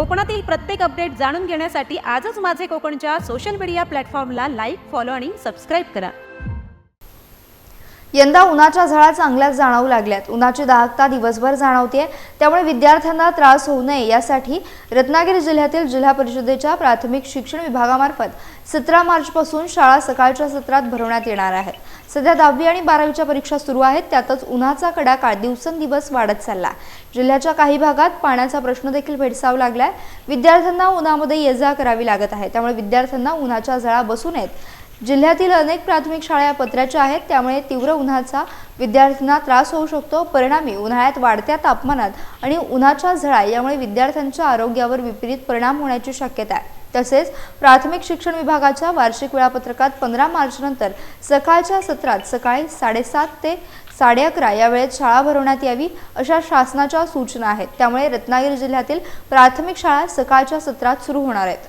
कोकणातील प्रत्येक अपडेट जाणून घेण्यासाठी आजच माझे कोकणच्या सोशल मीडिया प्लॅटफॉर्मला लाईक फॉलो आणि सबस्क्राईब करा. यंदा उन्हाच्या झळा चांगल्याच जाणवू लागल्यात. उन्हाची दाहकता दिवसभर जाणवते त्यामुळे विद्यार्थ्यांना त्रास होऊ नये यासाठी रत्नागिरी जिल्ह्यातील जिल्हा परिषदेच्या प्राथमिक शिक्षण विभागामार्फत सतरा मार्चपासून शाळा सकाळच्या सत्रात भरवण्यात येणार आहेत. सध्या दहावी आणि बारावीच्या परीक्षा सुरू आहेत. त्यातच उन्हाचा कडाका दिवसेंदिवस वाढत चालला जिल्ह्याच्या काही भागात पाण्याचा प्रश्न देखील भेडसावू लागलाय. विद्यार्थ्यांना उन्हामध्ये ये जा करावी लागत आहे. त्यामुळे विद्यार्थ्यांना उन्हाच्या झळा बसू नयेत जिल्ह्यातील अनेक प्राथमिक शाळा या पत्र्याच्या आहेत. त्यामुळे तीव्र उन्हाचा विद्यार्थ्यांना त्रास होऊ शकतो. परिणामी उन्हाळ्यात वाढत्या तापमानात आणि उन्हाच्या झळा यामुळे विद्यार्थ्यांच्या आरोग्यावर विपरीत परिणाम होण्याची शक्यता आहे. तसेच प्राथमिक शिक्षण विभागाच्या वार्षिक वेळापत्रकात पंधरा मार्चनंतर सकाळच्या सत्रात सकाळी साडेसात ते साडे अकरा या वेळेत शाळा भरवण्यात यावी अशा शासनाच्या सूचना आहेत त्यामुळे रत्नागिरी जिल्ह्यातील प्राथमिक शाळा सकाळच्या सत्रात सुरू होणार आहेत